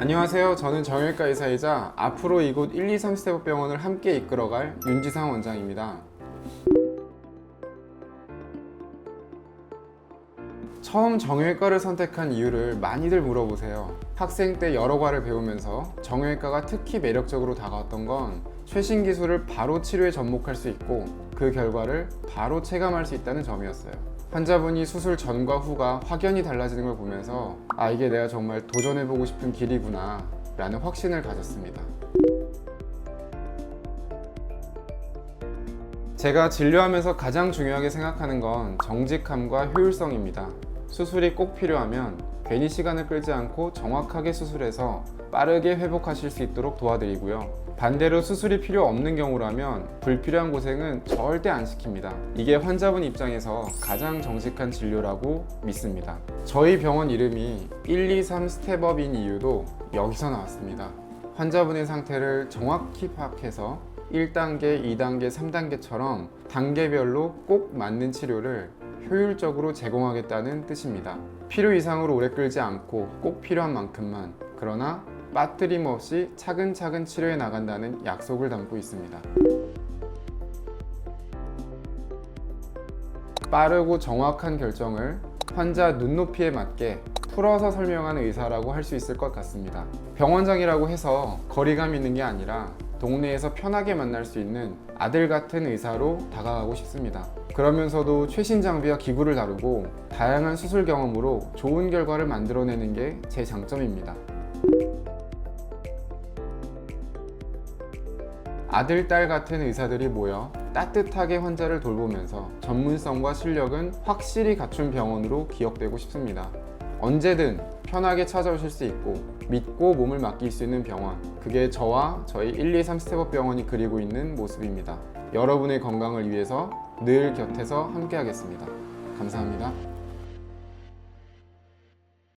안녕하세요. 저는 정형외과 의사이자 앞으로 이곳 1, 2, 3스텝업 병원을 함께 이끌어갈 윤지상 원장입니다. 처음 정형외과를 선택한 이유를 많이들 물어보세요. 학생 때 여러 과를 배우면서 정형외과가 특히 매력적으로 다가왔던 건 최신 기술을 바로 치료에 접목할 수 있고 그 결과를 바로 체감할 수 있다는 점이었어요. 환자분이 수술 전과 후가 확연히 달라지는 걸 보면서 아 이게 내가 정말 도전해보고 싶은 길이구나 라는 확신을 가졌습니다. 제가 진료하면서 가장 중요하게 생각하는 건 정직함과 효율성입니다. 수술이 꼭 필요하면 괜히 시간을 끌지 않고 정확하게 수술해서 빠르게 회복하실 수 있도록 도와드리고요. 반대로 수술이 필요 없는 경우라면 불필요한 고생은 절대 안 시킵니다. 이게 환자분 입장에서 가장 정직한 진료라고 믿습니다. 저희 병원 이름이 1, 2, 3 스텝업인 이유도 여기서 나왔습니다. 환자분의 상태를 정확히 파악해서 1단계, 2단계, 3단계처럼 단계별로 꼭 맞는 치료를 효율적으로 제공하겠다는 뜻입니다. 필요 이상으로 오래 끌지 않고 꼭 필요한 만큼만 그러나 빠뜨림 없이 차근차근 치료해 나간다는 약속을 담고 있습니다. 빠르고 정확한 결정을 환자 눈높이에 맞게 풀어서 설명하는 의사라고 할 수 있을 것 같습니다. 병원장이라고 해서 거리감 있는 게 아니라 동네에서 편하게 만날 수 있는 아들 같은 의사로 다가가고 싶습니다. 그러면서도 최신 장비와 기구를 다루고 다양한 수술 경험으로 좋은 결과를 만들어내는 게 제 장점입니다. 아들, 딸 같은 의사들이 모여 따뜻하게 환자를 돌보면서 전문성과 실력은 확실히 갖춘 병원으로 기억되고 싶습니다. 언제든 편하게 찾아오실 수 있고 믿고 몸을 맡길 수 있는 병원. 그게 저와 저희 1, 2, 3 스텝업 병원이 그리고 있는 모습입니다. 여러분의 건강을 위해서 늘 곁에서 함께 하겠습니다. 감사합니다.